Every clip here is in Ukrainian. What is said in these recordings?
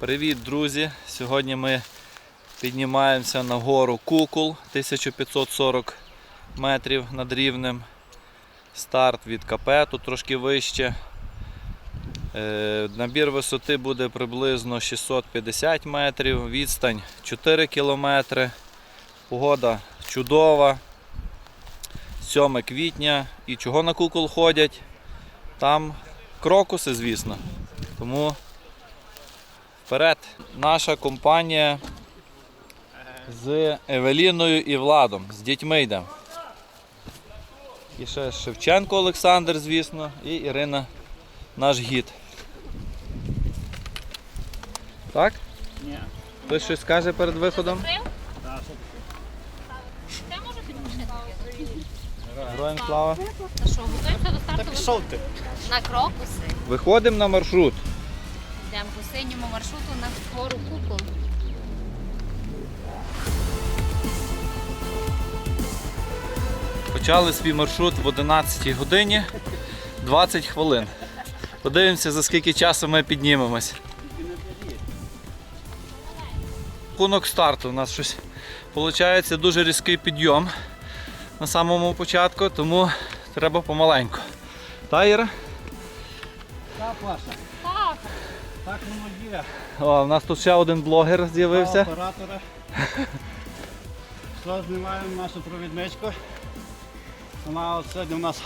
Привіт, друзі! Сьогодні ми піднімаємося на гору Кукул 1540 метрів над рівнем. Старт від КП, тут трошки вище. Е, Набір висоти буде приблизно 650 метрів, відстань 4 кілометри. Погода чудова. 7 квітня. І чого на кукол ходять? Там крокуси, звісно. Тому вперед. Наша компанія з Евеліною і Владом. З дітьми йдемо. І ще Шевченко Олександр, звісно, і Ірина, наш гід. Так? Ні. Хтось щось скаже перед виходом? Це може підпишити. Героям слава. Та що, готуємося до Та пішов ти. на крокуси. Виходимо на маршрут. Йдемо по синьому маршруту на гору Кукол. Почали свій маршрут в 11 годині 20 хвилин. Подивимося, за скільки часу ми піднімемось. Рахунок старту у нас щось виходить дуже різкий підйом на самому початку, тому треба помаленьку. Та, Іра? Так, Паша. Так. Воно є. О, у нас тут ще один блогер з'явився. оператора. Що знімаємо нашу провідничку. Вона от сьогодні у нас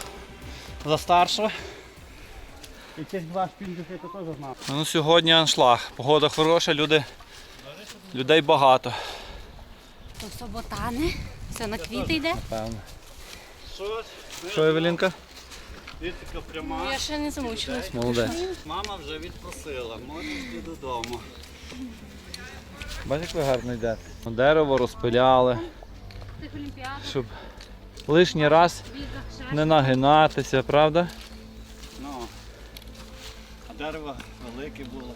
за старшу. І цих два шпіндики я теж знав. Ну, сьогодні аншлаг. Погода хороша, люди, людей багато. То все ботани. Все на квіти йде. Певно. Що? Що, Вітика пряма. Я ще не замучилась. Молодець. Мама вже відпросила, можеш йти додому. Бачиш, як ви гарно йдете. Дерево розпиляли, щоб лишній раз не нагинатися, правда? Ну. А дерево велике було.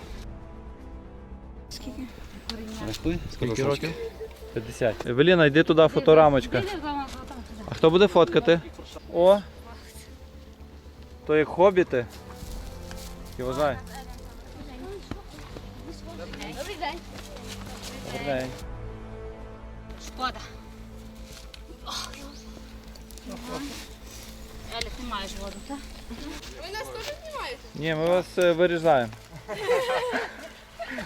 Рахуй, скільки років? 50. Евеліна, йди туди, фоторамочка. А хто буде фоткати? О! То як хобіти. І вважай. Добрий день. Добрий день. Шкода. Еля, ти маєш воду, так? Ні, ми вас е, виріжаємо.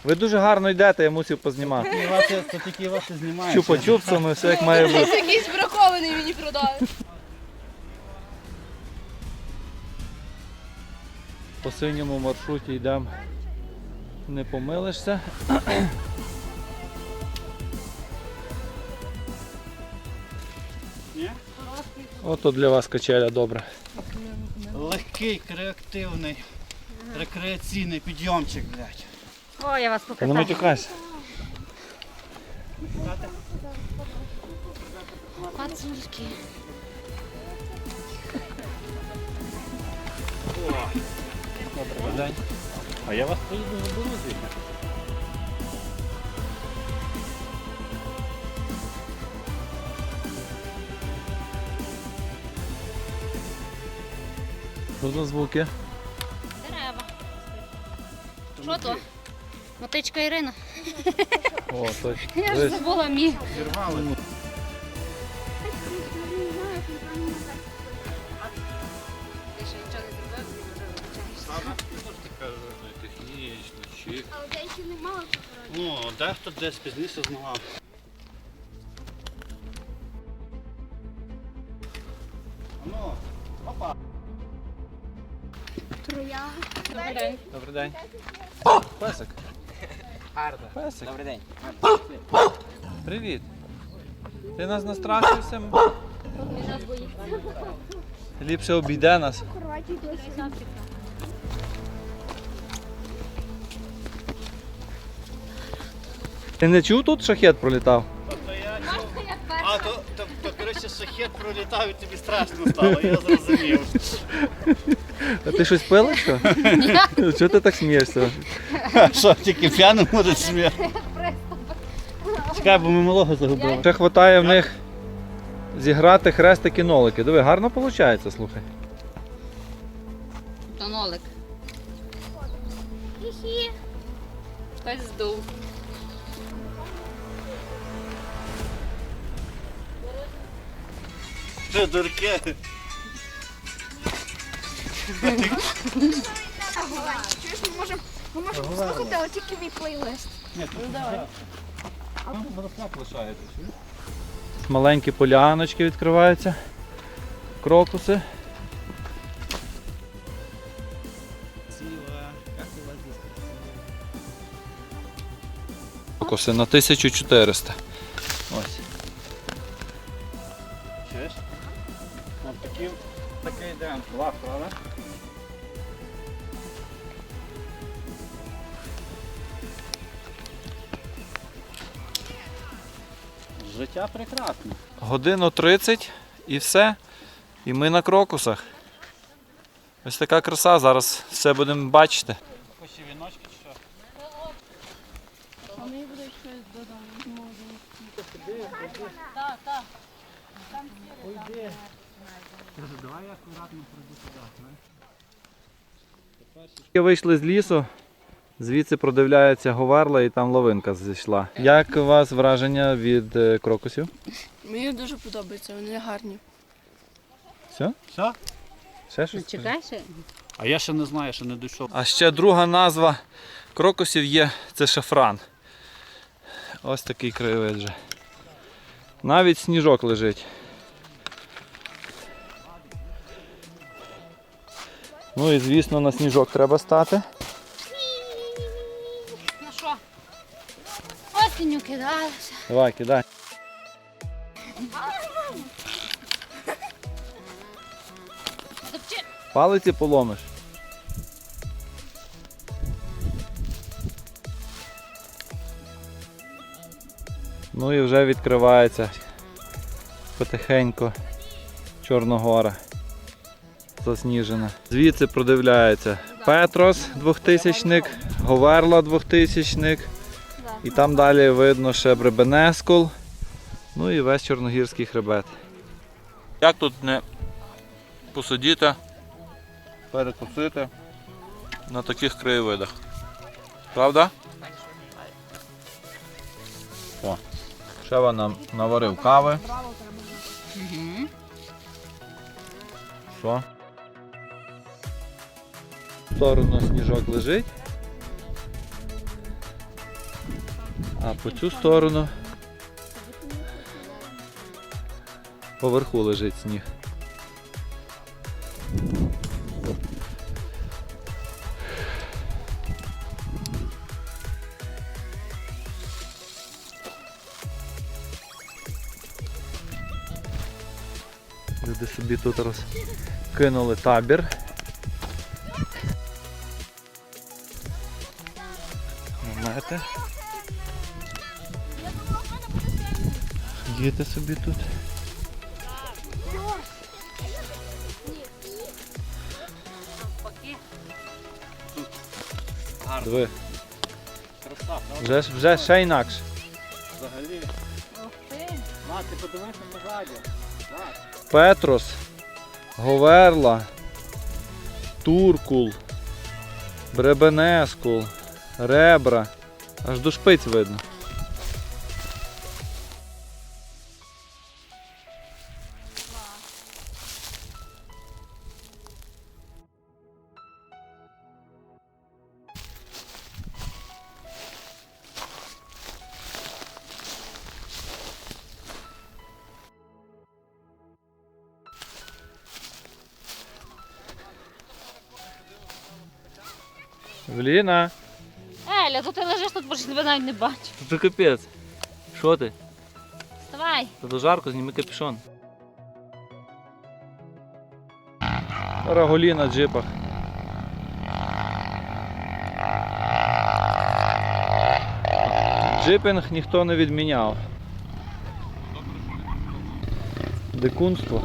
Ви дуже гарно йдете, я мусив познімати. І вас, це тільки вас і. Чупа-чупсами, все як має бути. Якийсь бракований мені продали. По синьому маршруті йдемо. Не помилишся. Ото для вас качеля добре. Легкий, креативний, рекреаційний підйомчик, блядь. О, я вас Та не покатаю. матюкайся. Пацюрки. Добрий день. А я вас поїду забуду звідти. Що за звуки? Дерева. Що то? Мотичка Ірина. О, точно. Я ж забула мій. Зірвали. Дехто десь пізніше знав. Ну, опа. троя. Добрий день. Добрий день. Песик. Песик. Добрий день. Привіт. Ти нас настрашився? Ліпше обійде нас. Хорватії досі. Ти не чув тут шахет пролітав? А, то, то, то, коротше, шахет пролітав і тобі страшно стало, я зрозумів. А ти щось пила? Що? Чого ти так смієшся? Що, тільки п'яним може сміяти? Чекай, бо ми малого загубили. Ще вистачає в них зіграти хрестики-нолики. Диви, гарно виходить, слухай. Тонолик. Хі-хі. Хтось здув. Ти дурки. Чуєш, ми можемо ми можемо послухати, але тільки мій плейлист. Ні, ну давай. Маленькі поляночки відкриваються. Крокуси. Крокуси на 1400. Життя прекрасне. Годину 30 і все. І ми на крокусах. Ось така краса, зараз все будемо бачити. Ось і віночки чи що? Вони будуть щось додому. Давай я акуратно пройду сюди. Ми вийшли з лісу, звідси продивляється говерла і там лавинка зійшла. Як у вас враження від е, крокусів? Мені дуже подобається, вони гарні. Все? Все? Ще щось? Чекай ще. А я ще не знаю, ще не дійшов. А ще друга назва крокусів є це шафран. Ось такий краєвид вже. Навіть сніжок лежить. Ну і звісно на сніжок треба стати. Осінню кидалася. Давай, кидай. Палиці поломиш. Ну і вже відкривається потихеньку Чорногора. Засніжена. Звідси продивляється Петрос 2000 Говерла 2000 і там далі видно ще Бребенескул. Ну і весь Чорногірський хребет. Як тут не посидіти, перекусити на таких краєвидах. Правда? О, Шева нам наварив кави. Що? В сторону сніжок лежить. А по цю сторону поверху лежить сніг. Люди собі тут розкинули табір. Діти собі тут. Диви, вже, вже ще інакше. Взагалі. Ух ти. На. Так. Петрос, Говерла, Туркул, Бребенескул, Ребра. Аж до шпиць видно. Евеліна, Еля, то ти лежиш тут, бо ж тебе навіть не бачу. це капець. Що ти? Вставай. Та то жарко, зніми капюшон. Раголі на джипах. Джипінг ніхто не відміняв. Дикунство.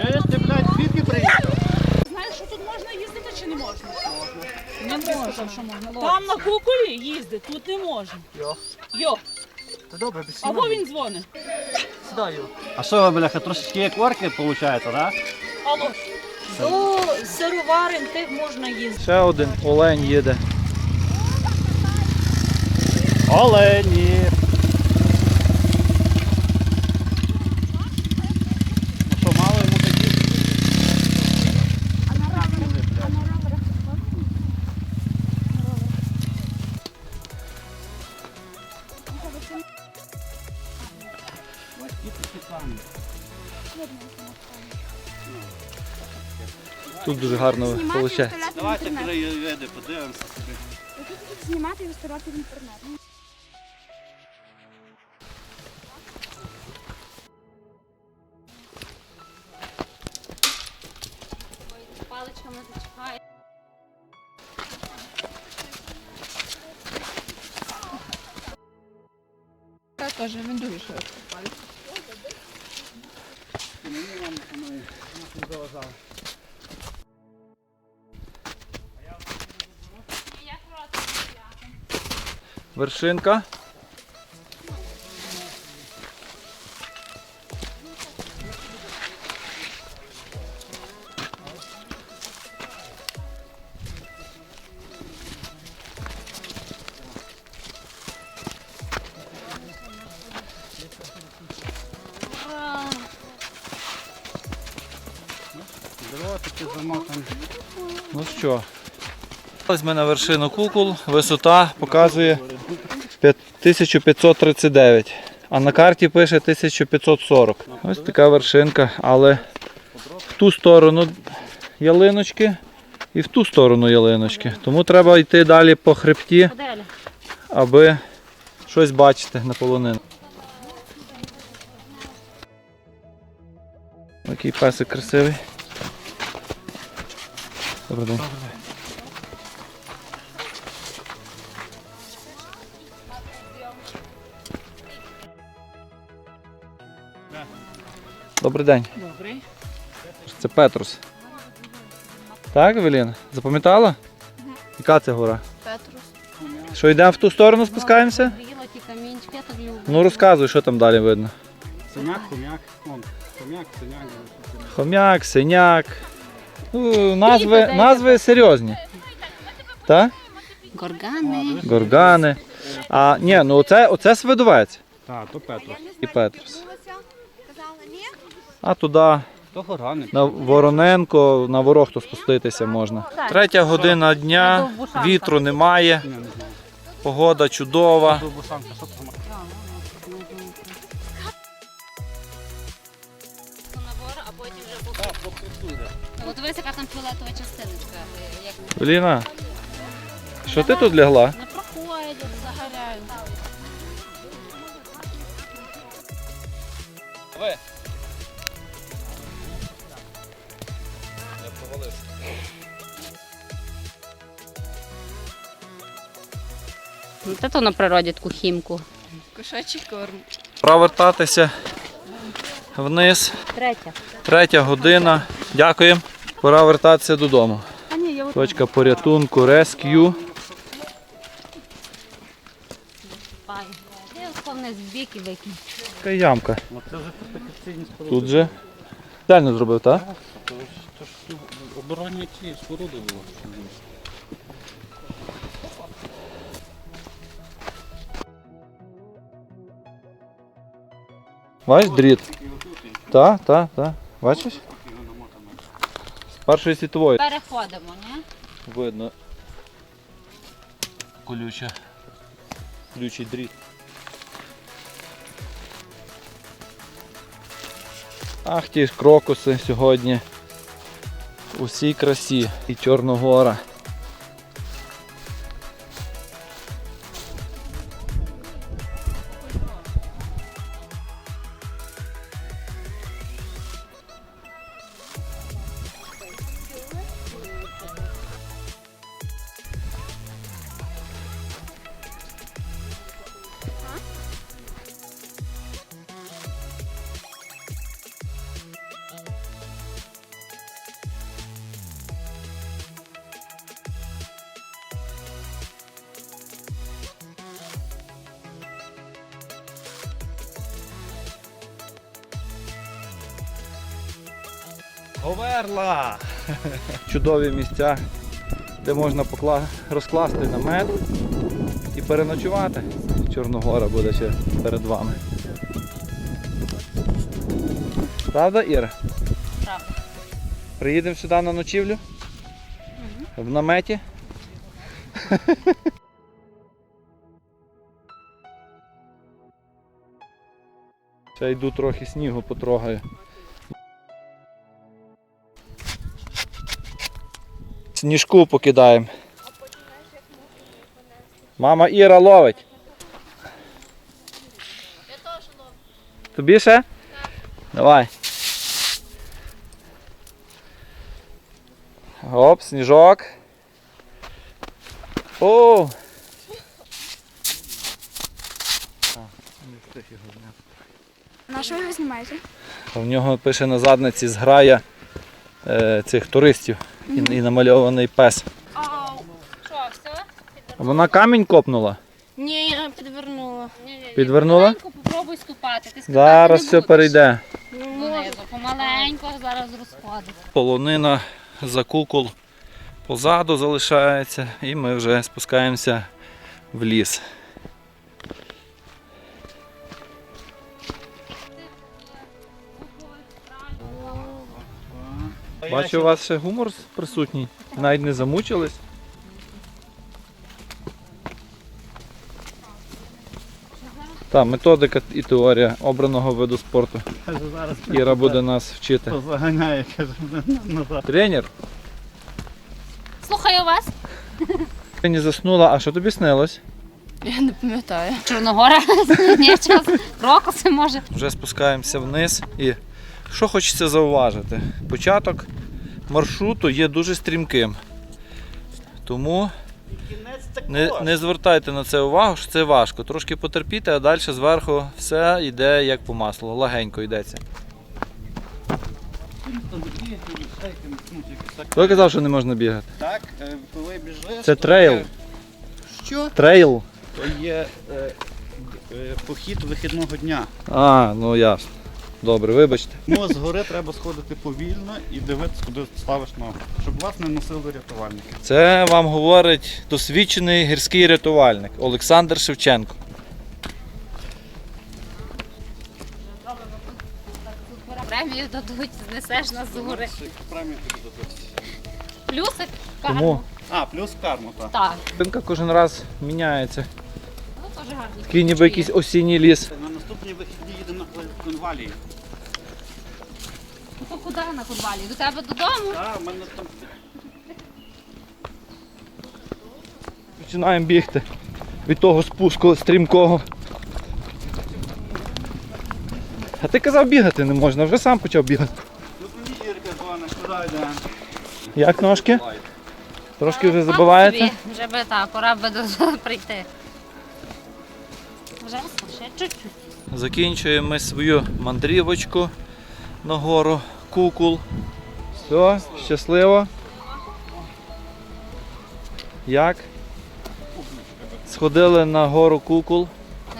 Чуєш, ти, блядь, звідки приїхав? Знаєш, що тут можна їздити чи не можна? Не. Що можна. Там на куколі їздить, тут не можна. Йо. Йо. Та Добре, без Або він дзвонить. А що ви, бляха, трошечки як орки, виходить, так? Алло. До сироварень тих можна їздити. Ще один олень їде. Олені! Тут дуже гарно виходить. Давайте краєвиди подивимося собі. Знімати і виставляти в інтернет. Паличками зачіпає. Мені вам не заважало. Вершинка. Ну що, ось ми на вершину кукол, висота показує 1539, а на карті пише 1540. Ось така вершинка, але в ту сторону ялиночки і в ту сторону ялиночки. Тому треба йти далі по хребті, аби щось бачити на полонину. Який песик красивий. Добрий день. Добрий день. Добрий. Це Петрус. Так, Евеліна? Запам'ятала? Яка це гора? Петрус. Що йдемо в ту сторону спускаємося? Ну розказуй, що там далі видно. Синяк, хомяк. Хомяк, синяк. Хомяк, синяк. Ну, назви, назви серйозні. Так? Горгани. Горгани. А, ні, ну оце, оце свидовець Так, то Петрос. і Петрус. А туди на Вороненко, на Ворохту спуститися можна. Третя година дня, вітру немає, погода чудова. От дивись, яка там фіолетова частиночка. Як Ліна, що ти тут лягла? не проходять, загоряють. От це на природі таку хімку. Кошачий корм. Пора вертатися вниз. Третя. Третя година. Дякуємо. Пора вертатися додому. А ні, я Точка порятунку викинь. Така ямка. Споруди. Тут же. Дально зробив, так? То ж оборонні ті споруди було. Бачиш дріт? Так, так, так. Бачиш? З першої світової. Переходимо, ні? Видно. Колюча. Колючий дріт. Ах ті ж крокуси сьогодні. У всій красі. І Чорногора. Говерла! Чудові місця, де можна покла... розкласти намет і переночувати. Чорногора буде ще перед вами. Правда, Іра? Правда. Приїдемо сюди на ночівлю? В наметі? Ще йду трохи снігу потрогаю. Сніжку покидаємо. Мама Іра ловить. Тобі ще? Давай. Оп, сніжок. О! На що ви його знімаєте? В нього пише на задниці зграя е, цих туристів і, і намальований пес. Що, все? Вона камінь копнула? Ні, я підвернула. Підвернула? Помаленьку попробуй ступати. Ти ступати Зараз не все будеш. перейде. Донизу. Помаленьку зараз розходить. Полонина за кукол позаду залишається і ми вже спускаємося в ліс. Бачу, у вас ще гумор присутній. Навіть не замучились. Так, методика і теорія обраного виду спорту. Зараз Іра буде нас вчити. заганяє, каже, назад. Тренер, Слухаю вас. ти не заснула, а що тобі снилось? Я не пам'ятаю. Чорногора. Ні, час. Крокуси може. Вже спускаємося вниз і що хочеться зауважити? Початок маршруту є дуже стрімким. Тому не, не звертайте на це увагу, що це важко. Трошки потерпіти, а далі зверху все йде як по маслу, лагенько йдеться. Хто казав, що не можна бігати? Так, е, коли біжиш. Це трейл. Що? Трейл. То є е, е, похід вихідного дня. А, ну ясно. Добре, вибачте. Тому з гори треба сходити повільно і дивитися, куди ставиш ногу, щоб вас не носили рятувальники. Це вам говорить досвідчений гірський рятувальник Олександр Шевченко. Премію дадуть, знесеш нас з гори. Премію тобі дадуть. Плюсик, Тому карму. А, плюс карму, так. Так. Ринка кожен раз міняється. Ну, теж гарно. Такий ніби якийсь осінній ліс. На наступні вихідні їдемо на конвалії. Ну, то куди на Курбалі? До тебе додому? Так, в мене там Починаємо бігти від того спуску стрімкого. А ти казав бігати не можна, вже сам почав бігати. Тут мені Ірка дзвонить, куди йде. Як ножки? Трошки вже Мам, Вже би так, пора би до прийти. Вже ще чуть-чуть. Закінчуємо ми свою мандрівочку на гору Кукул. Все, щасливо. Як? Сходили на гору Кукул.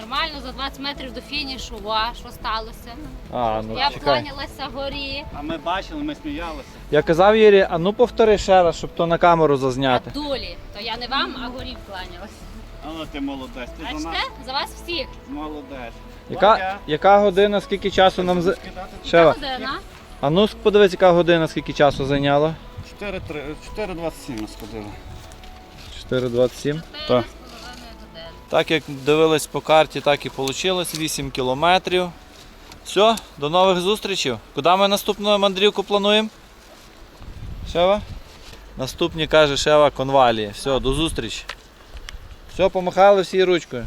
Нормально, за 20 метрів до фінішу. Ва, що сталося? А, ну Я чекай. вклонялася горі. А ми бачили, ми сміялися. Я казав Єрі, а ну повтори ще раз, щоб то на камеру А зазняти. дулі. То я не вам, а горі вклонялася. Але ти молодець, ти за нас Бачите? За вас всіх. молодець. Яка, яка година, скільки часу нам за. Година. А ну подивись, яка година, скільки часу зайняло. 4.27 ми сходили. 4.27. Так. Так як дивились по карті, так і вийшло 8 кілометрів. Все, до нових зустрічей. Куди ми наступну мандрівку плануємо? Шева? Наступні каже Шева конвалії. Все, до зустрічі. Все, помахали всі ручкою.